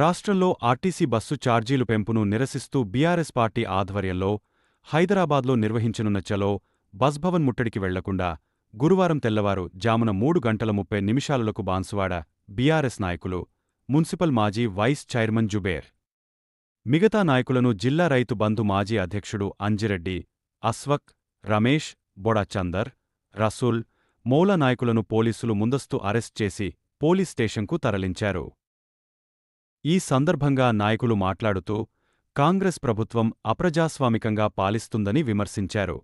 రాష్ట్రంలో RTC bus ఛార్జీలు పెంపును నిరసిస్తూ బీఆర్ఎస్ పార్టీ ఆధ్వర్యంలో హైదరాబాద్లో నిర్వహించనున్న చలో బస్ భవన్ ముట్టడికి వెళ్ళకుండా గురువారం తెల్లవారు జామున మూడు గంటల ముప్పై నిమిషాలకు బాన్సువాడ బీఆర్ఎస్ నాయకులు మున్సిపల్ మాజీ వైస్ చైర్మన్ జుబేర్. మిగతా నాయకులను జిల్లా రైతు బంధు మాజీ అధ్యక్షుడు అంజిరెడ్డి అస్వక్ రమేష్ బొడా చందర్ రసూల్ మౌల నాయకులను పోలీసులు ముందస్తు అరెస్ట్ చేసి పోలీస్ స్టేషన్కు తరలించారు. ఈ సందర్భంగా నాయకులు మాట్లాడుతూ కాంగ్రెస్ ప్రభుత్వం అప్రజాస్వామికంగా పాలిస్తుందని విమర్శించారు.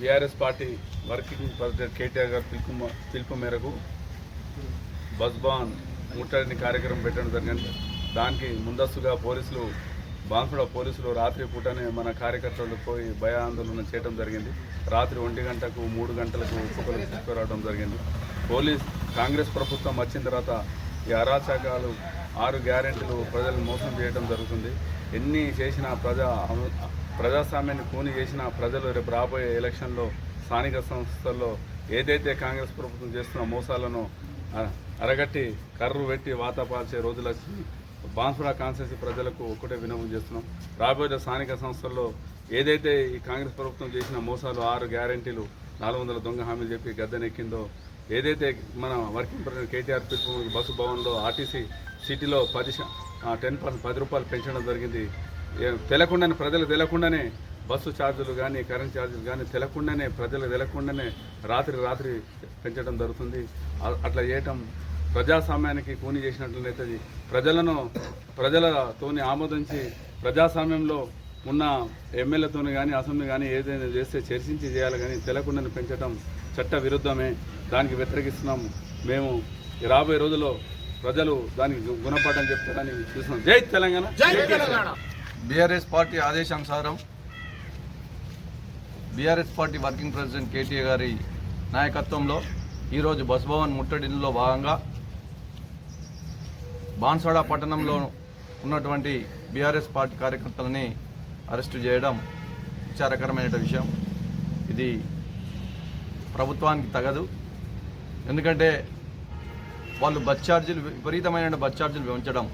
BRS party working president KTR గారు పిలుపు పిలుపు మేరకు బస్బాన్ ముట్టడిని కార్యక్రమం పెట్టడం జరిగింది. దానికి ముందస్తుగా పోలీసులు బాన్సుడ పోలీసులు రాత్రి పూటనే మన కార్యకర్తలు పోయి భయాందోళన చేయడం జరిగింది. రాత్రి ఒంటి గంటకు మూడు గంటలకు ఒక్కొక్కరు తీసుకురావడం జరిగింది. పోలీస్ కాంగ్రెస్ ప్రభుత్వం వచ్చిన తర్వాత ఈ అరాచకాలు ఆరు గ్యారెంటీలు ప్రజలను మోసం చేయడం జరుగుతుంది. ఎన్ని చేసినా ప్రజా ప్రజాస్వామ్యాన్ని కూని చేసిన ప్రజలు రేపు రాబోయే ఎలక్షన్లో స్థానిక సంస్థల్లో ఏదైతే కాంగ్రెస్ ప్రభుత్వం చేస్తున్న మోసాలను అరగట్టి కర్రు పెట్టి వాతాపాల్చే రోజులు వచ్చి బాన్సురా కాన్సెస్ ప్రజలకు ఒక్కటే వినవం చేస్తున్నాం. రాబోయే స్థానిక సంస్థల్లో ఏదైతే ఈ కాంగ్రెస్ ప్రభుత్వం చేసిన మోసాలు ఆరు గ్యారెంటీలు నాలుగు వందల దొంగ హామీలు చెప్పి గద్దెనెక్కిందో ఏదైతే మన వర్కింగ్ ప్రెసిడెంట్ కేటీఆర్ పిలుపు బస్సు భవన్లో ఆర్టీసీ సిటీలో పది టెన్ పర్సెంట్ పది రూపాయలు పెంచడం జరిగింది. తెలియకుండానే ప్రజలకు తెలియకుండానే బస్సు ఛార్జీలు కానీ కరెంట్ ఛార్జీలు కానీ తెలియకుండానే ప్రజలకు తెలియకుండానే రాత్రి రాత్రి పెంచడం జరుగుతుంది. అట్లా చేయటం ప్రజాస్వామ్యానికి కూని చేసినట్లయితే ప్రజలను ప్రజలతోని ఆమోదించి ప్రజాస్వామ్యంలో ఉన్న ఎమ్మెల్యేతోని కానీ అసెంబ్లీ కానీ ఏదైనా చేస్తే చర్చించి చేయాలి కానీ తెలకుండానే పెంచడం చట్ట విరుద్ధమే దానికి వ్యతిరేకిస్తున్నాము మేము ఈ రాబోయే రోజుల్లో ప్రజలు దానికి గుణపాఠం చెప్తారని చూస్తున్నాం. జై తెలంగాణ. బీఆర్ఎస్ పార్టీ ఆదేశానుసారం BRS party working president KTR గారి నాయకత్వంలో ఈరోజు బస్ భవన్ ముట్టడిలో భాగంగా బాన్సాడ పట్టణంలో ఉన్నటువంటి బీఆర్ఎస్ పార్టీ కార్యకర్తలని అరెస్టు చేయడం విచారకరమైన విషయం. ఇది ప్రభుత్వానికి తగదు. ఎందుకంటే వాళ్ళు బస్ ఛార్జీలు విపరీతమైన బస్ ఛార్జీలు పెంచడం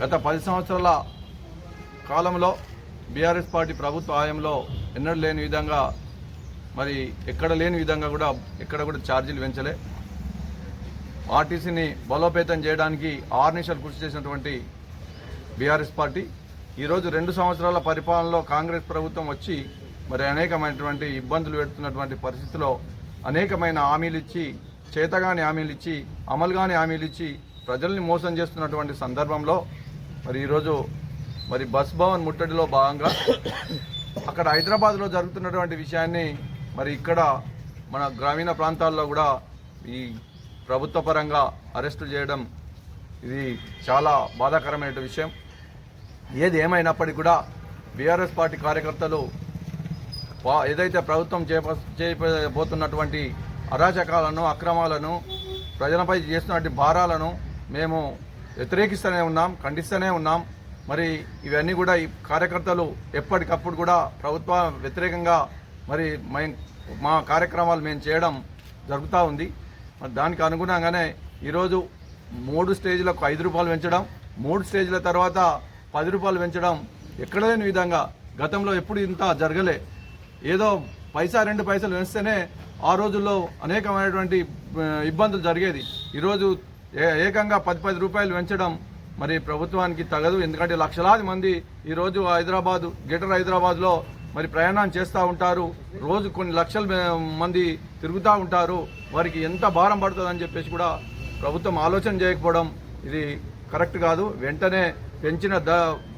గత పది సంవత్సరాల కాలంలో బీఆర్ఎస్ పార్టీ ప్రభుత్వ హయాంలో ఎన్నడూ లేని విధంగా మరి ఎక్కడ లేని విధంగా కూడా ఎక్కడ కూడా ఛార్జీలు పెంచలే. ఆర్టీసీని బలోపేతం చేయడానికి ఆరు నిమిషాలు కృషి చేసినటువంటి బీఆర్ఎస్ పార్టీ ఈరోజు రెండు సంవత్సరాల పరిపాలనలో కాంగ్రెస్ ప్రభుత్వం వచ్చి మరి అనేకమైనటువంటి ఇబ్బందులు పెడుతున్నటువంటి పరిస్థితిలో అనేకమైన హామీలు ఇచ్చి చేతగాని హామీలు ఇచ్చి అమలుగాని హామీలు ఇచ్చి ప్రజల్ని మోసం చేస్తున్నటువంటి సందర్భంలో మరి ఈరోజు మరి బస్ భవన్ ముట్టడిలో భాగంగా అక్కడ హైదరాబాద్లో జరుగుతున్నటువంటి విషయాన్ని మరి ఇక్కడ మన గ్రామీణ ప్రాంతాల్లో కూడా ఈ ప్రభుత్వ పరంగా అరెస్టు చేయడం ఇది చాలా బాధాకరమైన విషయం. ఏది ఏమైనప్పటికీ కూడా బీఆర్ఎస్ పార్టీ కార్యకర్తలు ఏదైతే ప్రభుత్వం చేప చేయబోతున్నటువంటి అరాచకాలను అక్రమాలను ప్రజలపై చేస్తున్నటువంటి భారాలను మేము వ్యతిరేకిస్తూనే ఉన్నాం ఖండిస్తూనే ఉన్నాం. మరి ఇవన్నీ కూడా ఈ కార్యకర్తలు ఎప్పటికప్పుడు కూడా ప్రభుత్వ వ్యతిరేకంగా మరి మా కార్యక్రమాలు మేము చేయడం జరుగుతూ ఉంది. మరి దానికి అనుగుణంగానే ఈరోజు మూడు స్టేజ్లకు ఐదు రూపాయలు పెంచడం మూడు స్టేజ్ల తర్వాత పది రూపాయలు పెంచడం ఎక్కడ లేని విధంగా గతంలో ఎప్పుడు ఇంత జరగలే. ఏదో పైసా రెండు పైసలు పెంచితేనే ఆ రోజుల్లో అనేకమైనటువంటి ఇబ్బందులు జరిగేది. ఈరోజు ఏ- ఏకంగా పది పది రూపాయలు పెంచడం మరి ప్రభుత్వానికి తగదు. ఎందుకంటే లక్షలాది మంది ఈరోజు హైదరాబాద్ గ్రేటర్ హైదరాబాద్లో మరి ప్రయాణం చేస్తూ ఉంటారు. రోజు కొన్ని లక్షల మంది తిరుగుతూ ఉంటారు. వారికి ఎంత భారం పడుతుందని చెప్పేసి కూడా ప్రభుత్వం ఆలోచన చేయకపోవడం ఇది కరెక్ట్ కాదు. వెంటనే పెంచిన ద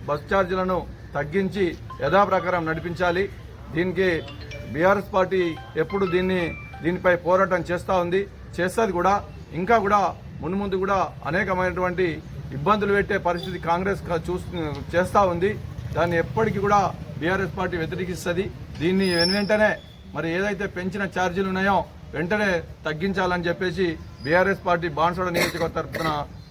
బస్ ఛార్జీలను తగ్గించి యథాప్రకారం నడిపించాలి. దీనికి బీఆర్ఎస్ పార్టీ ఎప్పుడు దీన్ని దీనిపై పోరాటం చేస్తూ ఉంది. చేస్తుంది కూడా ఇంకా కూడా మున్ముందు కూడా అనేకమైనటువంటి ఇబ్బందులు పెట్టే పరిస్థితి కాంగ్రెస్ క- చేస్తూ ఉంది. దాన్ని ఎప్పటికీ కూడా బీఆర్ఎస్ పార్టీ వ్యతిరేకిస్తుంది. దీన్ని వెంటనే మరి ఏదైతే పెంచిన ఛార్జీలు ఉన్నాయో వెంటనే తగ్గించాలని చెప్పేసి బీఆర్ఎస్ పార్టీ బాన్సోడ నియోజకవర్గ తరఫున